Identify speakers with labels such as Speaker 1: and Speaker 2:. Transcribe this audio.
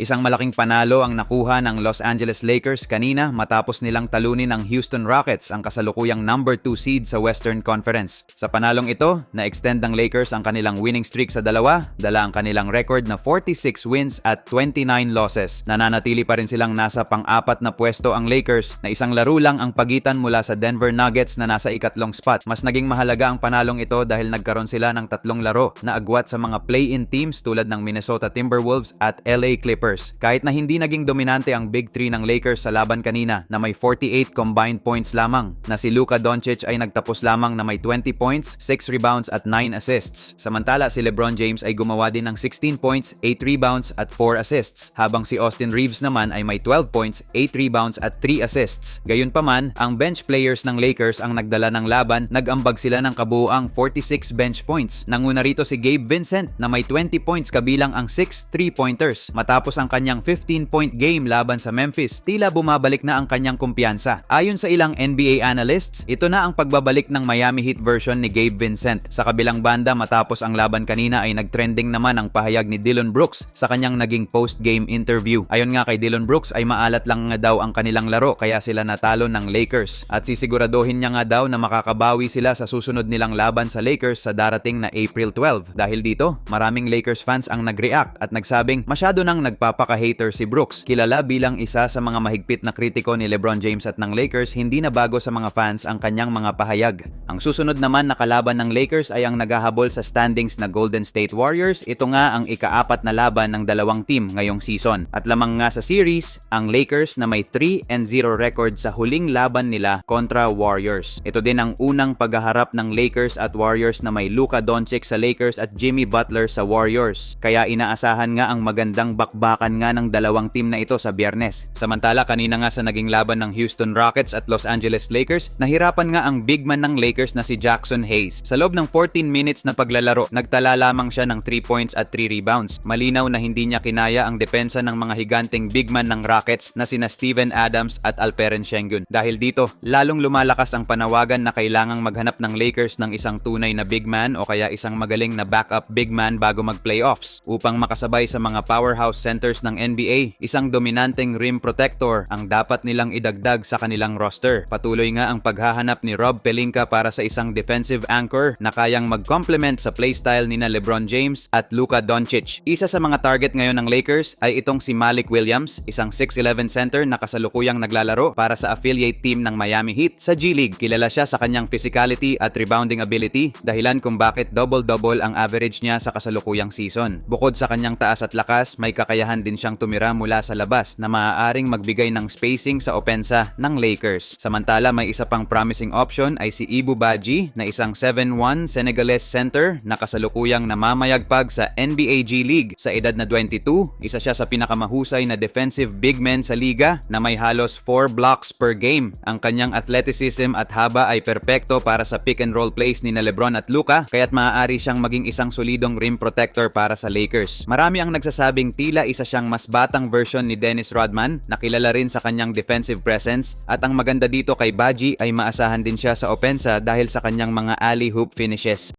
Speaker 1: Isang malaking panalo ang nakuha ng Los Angeles Lakers kanina matapos nilang talunin ang Houston Rockets ang kasalukuyang number 2 seed sa Western Conference. Sa panalong ito, na-extend ng Lakers ang kanilang winning streak sa dalawa, dala ang kanilang record na 46 wins at 29 losses. Nananatili pa rin silang nasa pang-apat na pwesto ang Lakers na isang laro lang ang pagitan mula sa Denver Nuggets na nasa ikatlong spot. Mas naging mahalaga ang panalong ito dahil nagkaroon sila ng tatlong laro na agwat sa mga play-in teams tulad ng Minnesota Timberwolves at LA Clippers. Kahit na hindi naging dominante ang Big 3 ng Lakers sa laban kanina na may 48 combined points lamang na si Luka Doncic ay nagtapos lamang na may 20 points, 6 rebounds at 9 assists. Samantala si LeBron James ay gumawa din ng 16 points, 8 rebounds at 4 assists habang si Austin Reeves naman ay may 12 points, 8 rebounds at 3 assists. Gayunpaman, ang bench players ng Lakers ang nagdala ng laban, nag-ambag sila ng kabuuang 46 bench points. Nanguna rito si Gabe Vincent na may 20 points kabilang ang 6 3-pointers. Matapos ang kanyang 15-point game laban sa Memphis, tila bumabalik na ang kanyang kumpiyansa. Ayon sa ilang NBA analysts, ito na ang pagbabalik ng Miami Heat version ni Gabe Vincent. Sa kabilang banda, matapos ang laban kanina ay nagtrending naman ang pahayag ni Dylan Brooks sa kanyang naging post-game interview. Ayon nga kay Dylan Brooks ay maalat lang nga daw ang kanilang laro kaya sila natalo ng Lakers. At sisiguraduhin niya nga daw na makakabawi sila sa susunod nilang laban sa Lakers sa darating na April 12. Dahil dito, maraming Lakers fans ang nag-react at nagsabing masyado nang nagpapaka-hater si Brooks. Kilala bilang isa sa mga mahigpit na kritiko ni LeBron James at ng Lakers, hindi na bago sa mga fans ang kanyang mga pahayag. Ang susunod naman na kalaban ng Lakers ay ang naghahabol sa standings na Golden State Warriors. Ito nga ang ikaapat na laban ng dalawang team ngayong season. At lamang nga sa series, ang Lakers na may 3 and 0 record sa huling laban nila kontra Warriors. Ito din ang unang paghaharap ng Lakers at Warriors na may Luka Doncic sa Lakers at Jimmy Butler sa Warriors. Kaya inaasahan nga ang magandang bakbakan nga ng dalawang team na ito sa biyernes. Samantala kanina nga sa naging laban ng Houston Rockets at Los Angeles Lakers, nahirapan nga ang big man ng Lakers na si Jackson Hayes. Sa loob ng 14 minutes na paglalaro, nagtala lamang siya ng 3 points at 3 rebounds. Malinaw na hindi niya kinaya ang depensa ng mga higanting big man ng Rockets na sina Steven Adams at Alperen Sengun. Dahil dito, lalong lumalakas ang panawagan na kailangang maghanap ng Lakers ng isang tunay na big man o kaya isang magaling na backup big man bago mag-playoffs. Upang makasabay sa mga powerhouse centers ng NBA, isang dominanteng rim protector ang dapat nilang idagdag sa kanilang roster. Patuloy nga ang paghahanap ni Rob Pelinka para sa isang defensive anchor na kayang mag-complement sa playstyle ni na LeBron James at Luka Doncic. Isa sa mga target ngayon ng Lakers ay itong si Malik Williams, isang 6'11 center na kasalukuyang naglalaro para sa affiliate team ng Miami Heat sa G League. Kilala siya sa kanyang physicality at rebounding ability, dahilan kung bakit double-double ang average niya sa kasalukuyang season. Bukod sa kanyang taas at lakas, may kakayahan din siyang tumira mula sa labas na maaaring magbigay ng spacing sa opensa ng Lakers. Samantala, may isa pang promising option ay si Ibu Baji na isang 7'1 Senegalese center na kasalukuyang namamayagpag sa NBA G League. Sa edad na 22, isa siya sa pinakamahusay na defensive big men sa liga na may halos 4 blocks per game. Ang kanyang athleticism at haba ay perpekto para sa pick and roll plays ni na Lebron at Luka kaya't maaari siyang maging isang solidong rim protector para sa Lakers. Marami ang nagsasabing tila isa siyang mas batang version ni Dennis Rodman na kilala rin sa kanyang defensive presence at ang maganda dito kay Baji ay maasahan din siya sa opensa dahil sa kanyang mga alley hoop finishes.